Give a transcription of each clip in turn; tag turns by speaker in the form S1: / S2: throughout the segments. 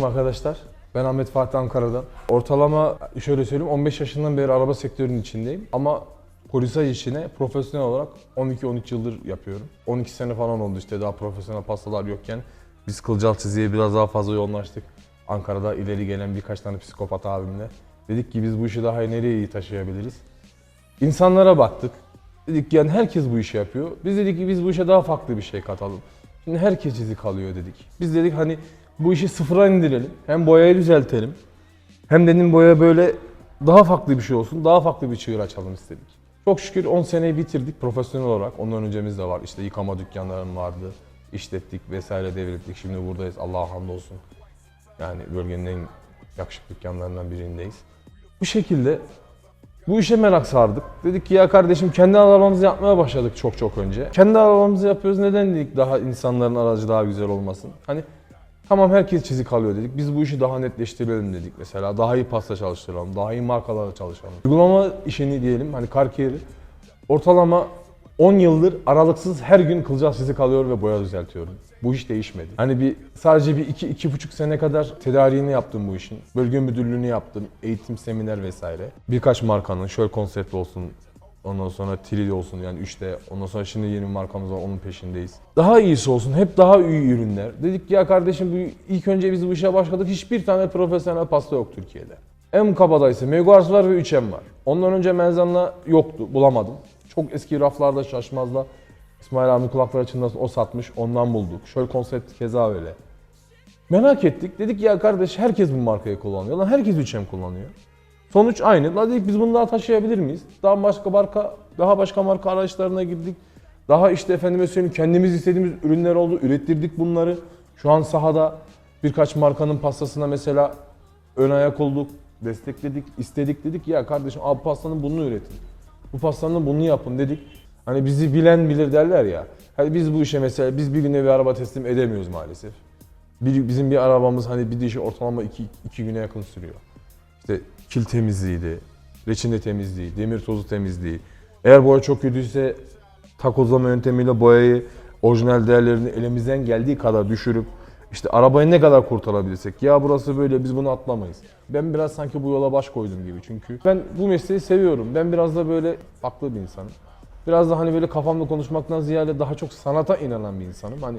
S1: Selamünaleyküm arkadaşlar. Ben Ahmet Fatih Ankara'dan. Ortalama şöyle söyleyeyim 15 yaşından beri araba sektörünün içindeyim. Ama polisaj işine profesyonel olarak 12-13 yıldır yapıyorum. 12 sene falan oldu işte daha profesyonel pastalar yokken. Biz kılcal çizgiye biraz daha fazla yoğunlaştık. Ankara'da ileri gelen birkaç tane psikopat abimle. Dedik ki biz bu işi daha nereye iyi taşıyabiliriz? İnsanlara baktık. Dedik yani herkes bu işi yapıyor. Biz dedik ki biz bu işe daha farklı bir şey katalım. Şimdi herkes izi kalıyor dedik. Biz dedik hani bu işi sıfıra indirelim. Hem boyayı düzeltelim. Hem dedim boya böyle daha farklı bir şey olsun. Daha farklı bir çığır açalım istedik. Çok şükür 10 seneyi bitirdik profesyonel olarak. Ondan öncemiz de var. İşte yıkama dükkanlarım vardı. İşlettik vesaire devrettik. Şimdi buradayız. Allah'a hamdolsun. Yani bölgenin en yakışıklı dükkanlarından birindeyiz. Bu şekilde bu işe merak sardık. Dedik ki ya kardeşim kendi arabamızı yapmaya başladık çok çok önce. Kendi arabamızı yapıyoruz neden dedik daha insanların aracı daha güzel olmasın. Hani tamam herkes çizik alıyor dedik. Biz bu işi daha netleştirelim dedik mesela. Daha iyi pasta çalıştıralım, daha iyi markalarla çalışalım. Uygulama işini diyelim hani Karkiyer'i ortalama 10 yıldır aralıksız her gün kılcal çizik alıyor ve boya düzeltiyorum. Bu iş değişmedi. Hani bir sadece bir iki, iki buçuk sene kadar tedariğini yaptım bu işin. Bölge müdürlüğünü yaptım, eğitim, seminer vesaire. Birkaç markanın, şöyle konsept olsun, ondan sonra Trili olsun yani 3'te, ondan sonra şimdi yeni bir markamız var onun peşindeyiz. Daha iyisi olsun, hep daha iyi ürünler. Dedik ki ya kardeşim bu ilk önce biz bu işe başladık, hiçbir tane profesyonel pasta yok Türkiye'de. En kabadayısı Meguars var ve 3M var. Ondan önce Menzan'la yoktu, bulamadım. Çok eski raflarda şaşmazla İsmail abi kulakları çınlasın o satmış ondan bulduk. Şöyle konsept keza öyle. Merak ettik. Dedik ya kardeş herkes bu markayı kullanıyor. Lan herkes 3M kullanıyor. Sonuç aynı. Lan dedik biz bunu daha taşıyabilir miyiz? Daha başka marka, daha başka marka araçlarına girdik. Daha işte efendime söyleyeyim kendimiz istediğimiz ürünler oldu. Ürettirdik bunları. Şu an sahada birkaç markanın pastasına mesela ön ayak olduk. Destekledik, istedik dedik ya kardeşim abi pastanın bunu üretin. Bu pastanın bunu yapın dedik. Hani bizi bilen bilir derler ya. Hani biz bu işe mesela biz bir güne bir araba teslim edemiyoruz maalesef. Bizim bir arabamız hani bir dişi ortalama iki, iki güne yakın sürüyor. İşte kil temizliğiydi, reçine temizliği, demir tozu temizliği. Eğer boya çok kötüyse takozlama yöntemiyle boyayı orijinal değerlerini elimizden geldiği kadar düşürüp işte arabayı ne kadar kurtarabilirsek ya burası böyle biz bunu atlamayız. Ben biraz sanki bu yola baş koydum gibi çünkü ben bu mesleği seviyorum. Ben biraz da böyle farklı bir insanım. Biraz da hani böyle kafamda konuşmaktan ziyade daha çok sanata inanan bir insanım. Hani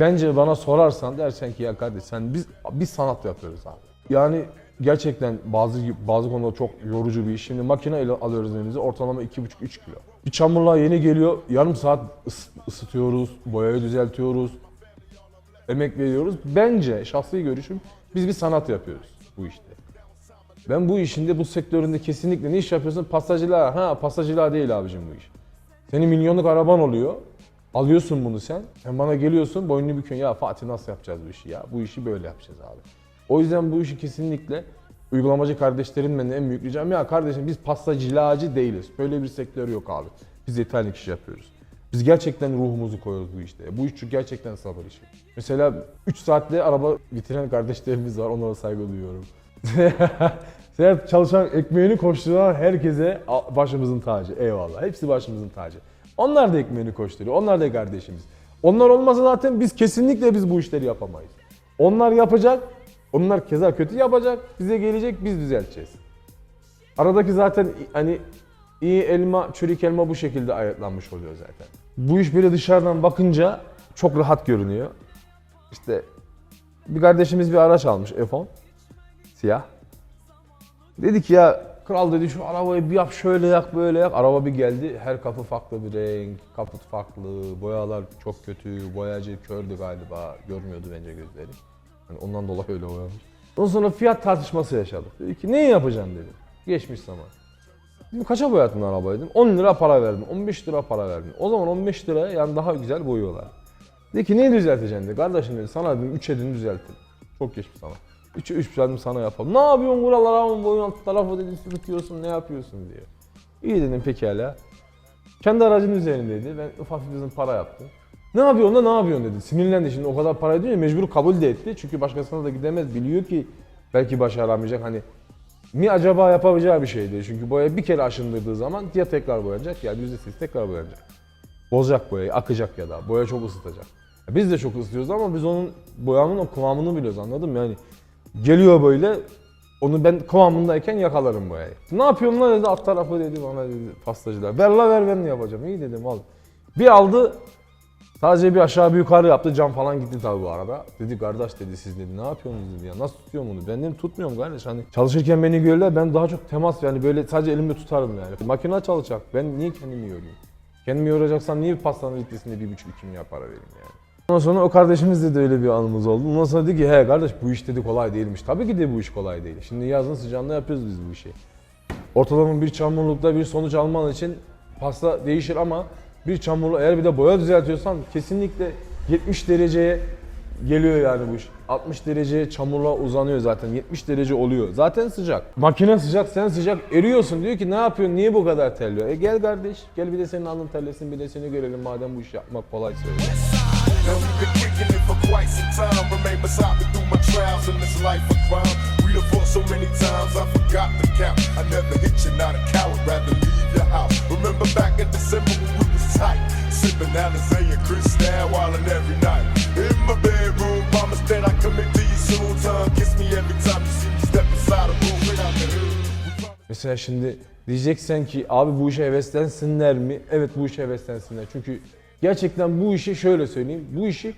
S1: bence bana sorarsan dersen ki ya kardeş sen biz biz sanat yapıyoruz abi. Yani gerçekten bazı bazı konuda çok yorucu bir iş. Şimdi makine ile alıyoruz elimize ortalama 2,5-3 kilo. Bir çamurluğa yeni geliyor yarım saat ıs- ısıtıyoruz, boyayı düzeltiyoruz, emek veriyoruz. Bence şahsi görüşüm biz bir sanat yapıyoruz bu işte. Ben bu işinde bu sektöründe kesinlikle ne iş yapıyorsun? Pastacılığa. Ha pastacılığa değil abicim bu iş. Senin milyonluk araban oluyor. Alıyorsun bunu sen. Sen bana geliyorsun boynunu büküyorsun. Ya Fatih nasıl yapacağız bu işi ya? Bu işi böyle yapacağız abi. O yüzden bu işi kesinlikle uygulamacı kardeşlerin benim en büyük ricam ya kardeşim biz pastacılacı değiliz. Böyle bir sektör yok abi. Biz yeterli kişi yapıyoruz. Biz gerçekten ruhumuzu koyuyoruz bu işte. Bu iş çünkü gerçekten sabır işi. Mesela 3 saatte araba bitiren kardeşlerimiz var. Onlara saygı duyuyorum. Sen çalışan ekmeğini koşturan herkese başımızın tacı. Eyvallah. Hepsi başımızın tacı. Onlar da ekmeğini koşturuyor. Onlar da kardeşimiz. Onlar olmasa zaten biz kesinlikle biz bu işleri yapamayız. Onlar yapacak. Onlar keza kötü yapacak. Bize gelecek biz düzelteceğiz. Aradaki zaten hani iyi elma, çürük elma bu şekilde ayıtlanmış oluyor zaten. Bu iş böyle dışarıdan bakınca çok rahat görünüyor. İşte bir kardeşimiz bir araç almış F10 siyah. Dedik ya kral dedi şu arabayı bir yap şöyle yak böyle yak. Araba bir geldi her kapı farklı bir renk, kaput farklı, boyalar çok kötü, boyacı kördü galiba, görmüyordu bence gözleri. Yani ondan dolayı öyle boyamış. Ondan sonra fiyat tartışması yaşadık. Dedi ki neyi yapacağım dedi. Geçmiş zaman. Dedim kaça boyadın arabayı dedim. 10 lira para verdim, 15 lira para verdim. O zaman 15 liraya yani daha güzel boyuyorlar. Dedi ki neyi düzelteceksin dedi. Kardeşim dedi sana dedim 3 edini düzelttim. Çok geçmiş sana. 3'e 3 dedim sana yapalım. Ne yapıyorsun buralara boyun alt tarafı dedi sürtüyorsun ne yapıyorsun diyor. İyi dedim pekala. Kendi aracın üzerindeydi. Ben ufak bir para yaptım. Ne yapıyorsun da ne yapıyorsun dedi. Sinirlendi şimdi o kadar para ediyor mecbur kabul de etti. Çünkü başkasına da gidemez biliyor ki belki başaramayacak hani mi acaba yapabileceği bir şeydi. Çünkü boya bir kere aşındırdığı zaman ya tekrar boyanacak ya %8 tekrar boyanacak. Bozacak boyayı, akacak ya da boya çok ısıtacak. Biz de çok ısıtıyoruz ama biz onun boyanın o kıvamını biliyoruz anladın mı? Yani geliyor böyle onu ben kıvamındayken yakalarım boyayı. Ne yapıyorum lan dedi alt tarafı dedi bana dedi pastacılar. Ver la ver ben de yapacağım. İyi dedim al. Bir aldı sadece bir aşağı bir yukarı yaptı cam falan gitti tabii bu arada. Dedi kardeş dedi siz dedi ne yapıyorsunuz dedi ya nasıl tutuyorum bunu? Ben dedim tutmuyorum kardeş hani çalışırken beni görürler ben daha çok temas yani böyle sadece elimle tutarım yani. Makine çalışacak ben niye kendimi yorayım? Kendimi yoracaksam niye pastanın litresinde bir buçuk iki milyar para vereyim yani? Ondan sonra o kardeşimizle de öyle bir anımız oldu. Ondan sonra dedi ki he kardeş bu iş dedi kolay değilmiş. Tabii ki de bu iş kolay değil. Şimdi yazın sıcağında yapıyoruz biz bu işi. Ortalama bir çamurlukta bir sonuç alman için pasta değişir ama bir çamurlu eğer bir de boya düzeltiyorsan kesinlikle 70 dereceye geliyor yani bu iş. 60 dereceye çamurla uzanıyor zaten. 70 derece oluyor. Zaten sıcak. Makine sıcak, sen sıcak. Eriyorsun. Diyor ki ne yapıyorsun? Niye bu kadar terliyor? E gel kardeş. Gel bir de senin alnın terlesin. Bir de seni görelim madem bu işi yapmak kolay söyle.
S2: Remember back in December tight, sipping Alizé and Cristal wildin' every night. In my bedroom, promise that I commit to you soon. Time kiss me every time you see me step inside a room without the
S1: Mesela şimdi diyeceksen ki abi bu işe heveslensinler mi? Evet bu işe heveslensinler. Çünkü gerçekten bu işi şöyle söyleyeyim. Bu işi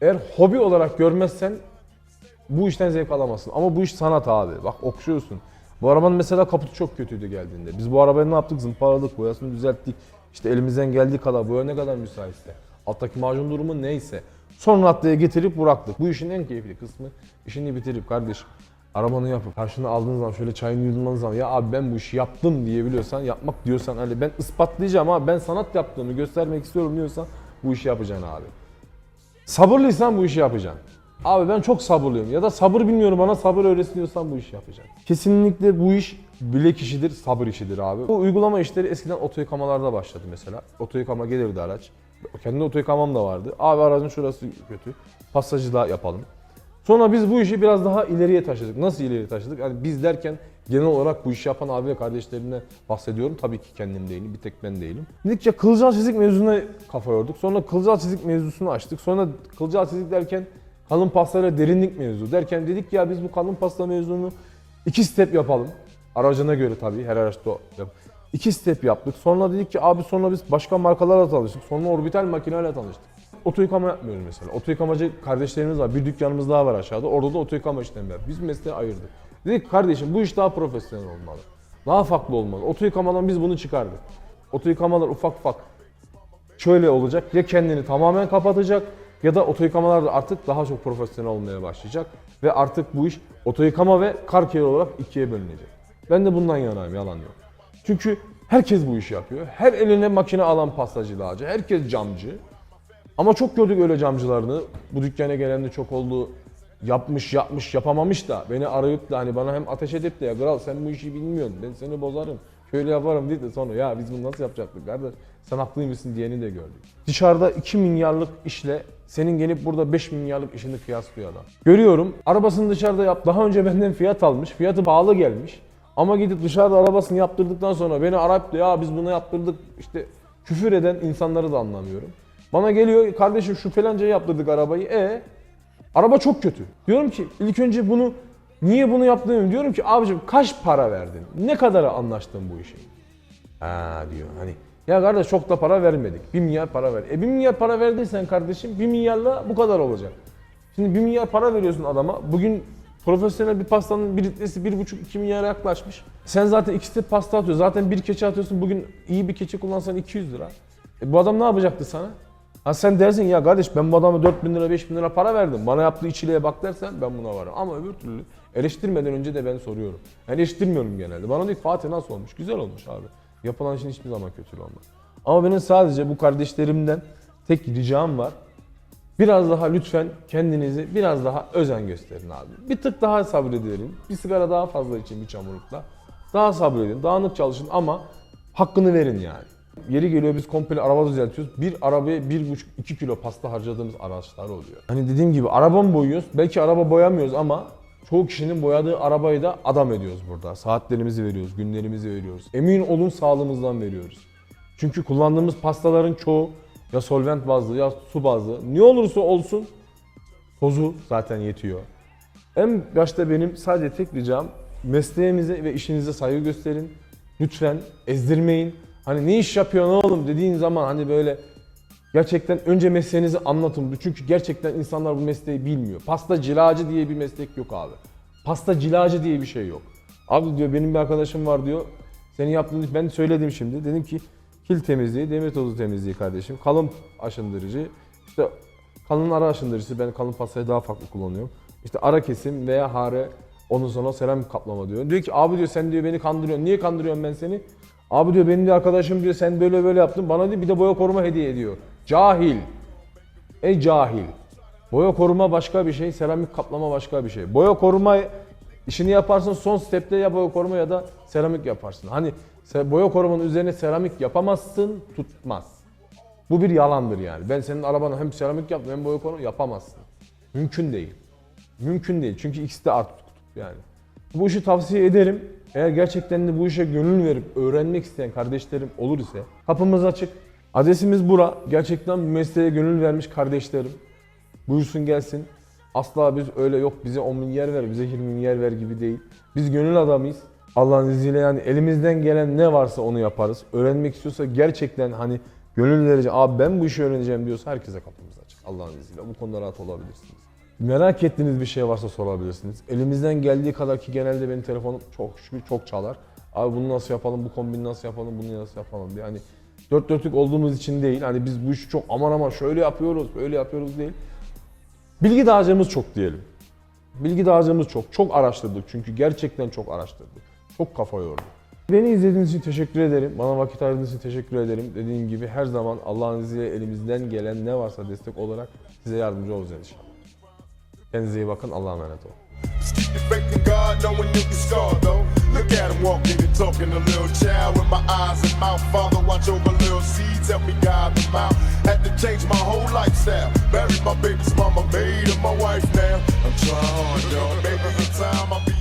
S1: eğer hobi olarak görmezsen bu işten zevk alamazsın. Ama bu iş sanat abi. Bak okşuyorsun. Bu arabanın mesela kaputu çok kötüydü geldiğinde. Biz bu arabayı ne yaptık? Zımparaladık, boyasını düzelttik. İşte elimizden geldiği kadar, boya ne kadar müsaitse. Alttaki macun durumu neyse. Son raddeye getirip bıraktık. Bu işin en keyifli kısmı işini bitirip kardeşim arabanı yapıp karşına aldığın zaman şöyle çayını yudumladığın zaman ya abi ben bu işi yaptım diyebiliyorsan yapmak diyorsan hani ben ispatlayacağım abi ben sanat yaptığımı göstermek istiyorum diyorsan bu işi yapacaksın abi. Sabırlıysan bu işi yapacaksın. Abi ben çok sabırlıyım ya da sabır bilmiyorum bana sabır öğretsin bu işi yapacaksın. Kesinlikle bu iş bilek işidir, sabır işidir abi. Bu uygulama işleri eskiden oto yıkamalarda başladı mesela. Oto yıkama gelirdi araç. Kendi oto yıkamam da vardı. Abi aracın şurası kötü. Pasajı da yapalım. Sonra biz bu işi biraz daha ileriye taşıdık. Nasıl ileri taşıdık? Yani biz derken genel olarak bu işi yapan abi ve kardeşlerimle bahsediyorum. Tabii ki kendim değilim, bir tek ben değilim. Dedikçe kılcal çizik mevzuna kafa yorduk. Sonra kılcal çizik mevzusunu açtık. Sonra kılcal çizik derken kalın pastayla derinlik mevzu derken dedik ya biz bu kalın pasta mevzunu iki step yapalım. Aracına göre tabii her araçta. İki step yaptık. Sonra dedik ki abi sonra biz başka markalarla tanıştık. Sonra orbital makineyle tanıştık. Oto yıkama yapmıyoruz mesela. Oto yıkamacı kardeşlerimiz var. Bir dükkanımız daha var aşağıda. Orada da oto yıkama işlemi var. Biz mesleği ayırdık. Dedik ki, kardeşim bu iş daha profesyonel olmalı. Daha farklı olmalı. Oto yıkamadan biz bunu çıkardık. Oto yıkamalar ufak ufak şöyle olacak. Ya kendini tamamen kapatacak ya da oto yıkamalar da artık daha çok profesyonel olmaya başlayacak. Ve artık bu iş oto yıkama ve kar olarak ikiye bölünecek. Ben de bundan yanayım yalan yok. Çünkü herkes bu işi yapıyor. Her eline makine alan pastacı lağacı. Herkes camcı. Ama çok gördük öyle camcılarını. Bu dükkana gelen de çok oldu. Yapmış yapmış yapamamış da beni arayıp da hani bana hem ateş edip de ya kral sen bu işi bilmiyorsun ben seni bozarım. Şöyle yaparım deyip de sonra ya biz bunu nasıl yapacaktık kardeş sen haklıymışsın diyeni de gördük. Dışarıda 2 milyarlık işle senin gelip burada 5 milyarlık işini kıyaslıyor adam. Görüyorum arabasını dışarıda yap. Daha önce benden fiyat almış. Fiyatı pahalı gelmiş. Ama gidip dışarıda arabasını yaptırdıktan sonra beni arayıp da ya biz bunu yaptırdık işte küfür eden insanları da anlamıyorum. Bana geliyor kardeşim şu falancayı yaptırdık arabayı. E araba çok kötü. Diyorum ki ilk önce bunu niye bunu yaptın diyorum ki abicim kaç para verdin? Ne kadara anlaştın bu işe? Ha diyor hani ya kardeş çok da para vermedik. 1 milyar para ver. E 1 milyar para verdiysen kardeşim 1 milyarla bu kadar olacak. Şimdi 1 milyar para veriyorsun adama. Bugün profesyonel bir pastanın bir litresi 1,5-2 milyara yaklaşmış. Sen zaten iki step pasta atıyorsun. Zaten bir keçi atıyorsun. Bugün iyi bir keçi kullansan 200 lira. E bu adam ne yapacaktı sana? Ha sen dersin ya kardeş ben bu adama 4 bin lira 5 bin lira para verdim. Bana yaptığı içiliğe bak dersen ben buna varım. Ama öbür türlü eleştirmeden önce de ben soruyorum. Yani eleştirmiyorum genelde. Bana diyor Fatih nasıl olmuş? Güzel olmuş abi. Yapılan işin hiçbir zaman kötü olmaz. Ama benim sadece bu kardeşlerimden tek ricam var. Biraz daha lütfen kendinizi biraz daha özen gösterin abi. Bir tık daha sabredelim. Bir sigara daha fazla için bir çamurlukla. Daha sabredin, dağınık çalışın ama hakkını verin yani. Yeri geliyor biz komple araba düzeltiyoruz. Bir arabaya 1,5-2 kilo pasta harcadığımız araçlar oluyor. Hani dediğim gibi araba mı boyuyoruz? Belki araba boyamıyoruz ama çoğu kişinin boyadığı arabayı da adam ediyoruz burada. Saatlerimizi veriyoruz, günlerimizi veriyoruz. Emin olun sağlığımızdan veriyoruz. Çünkü kullandığımız pastaların çoğu ya solvent bazlı ya su bazlı ne olursa olsun tozu zaten yetiyor. En başta benim sadece tek ricam mesleğimize ve işinize saygı gösterin. Lütfen ezdirmeyin. Hani ne iş yapıyorsun oğlum dediğin zaman hani böyle gerçekten önce mesleğinizi anlatın. Çünkü gerçekten insanlar bu mesleği bilmiyor. Pasta cilacı diye bir meslek yok abi. Pasta cilacı diye bir şey yok. Abi diyor benim bir arkadaşım var diyor. Senin yaptığın ben söyledim şimdi. Dedim ki kil temizliği, demir tozu temizliği kardeşim. Kalın aşındırıcı. İşte kalın ara aşındırıcısı. Ben kalın pastayı daha farklı kullanıyorum. İşte ara kesim veya hare ondan sonra seramik kaplama diyor. Diyor ki abi diyor sen diyor beni kandırıyorsun. Niye kandırıyorum ben seni? Abi diyor benim de arkadaşım diyor sen böyle böyle yaptın. Bana diyor bir de boya koruma hediye ediyor. Cahil. Ey cahil. Boya koruma başka bir şey, seramik kaplama başka bir şey. Boya koruma işini yaparsın son stepte ya boya koruma ya da seramik yaparsın. Hani boya korumanın üzerine seramik yapamazsın, tutmaz. Bu bir yalandır yani. Ben senin arabana hem seramik yaptım hem boya koruma yapamazsın. Mümkün değil. Mümkün değil. Çünkü ikisi de artı kutup yani. Bu işi tavsiye ederim. Eğer gerçekten de bu işe gönül verip öğrenmek isteyen kardeşlerim olur ise kapımız açık. Adresimiz bura. Gerçekten bu mesleğe gönül vermiş kardeşlerim. Buyursun gelsin. Asla biz öyle yok bize 10 bin yer ver, bize 20 bin yer ver gibi değil. Biz gönül adamıyız. Allah'ın izniyle yani elimizden gelen ne varsa onu yaparız. Öğrenmek istiyorsa gerçekten hani gönül verici, abi ben bu işi öğreneceğim diyorsa herkese kapımız açık. Allah'ın izniyle bu konuda rahat olabilirsiniz. Merak ettiğiniz bir şey varsa sorabilirsiniz. Elimizden geldiği kadar ki genelde benim telefonum çok şükür çok çalar. Abi bunu nasıl yapalım, bu kombini nasıl yapalım, bunu nasıl yapalım diye. Hani dört dörtlük olduğumuz için değil. Hani biz bu işi çok aman aman şöyle yapıyoruz, böyle yapıyoruz değil. Bilgi dağarcığımız çok diyelim. Bilgi dağarcığımız çok. Çok araştırdık çünkü gerçekten çok araştırdık. Çok kafa yorduk. Beni izlediğiniz için teşekkür ederim. Bana vakit ayırdığınız için teşekkür ederim. Dediğim gibi her zaman Allah'ın izniyle elimizden gelen ne varsa destek olarak size yardımcı olacağız inşallah. Kendinize iyi bakın. Allah'a emanet olun.
S2: Look at him and talking a little child with my eyes and mouth. Father, watch over little seeds, help me guide them out. Had to change my whole lifestyle. Buried my baby's mama, made her my wife now. I'm trying hard, dog. Baby, in time I'll be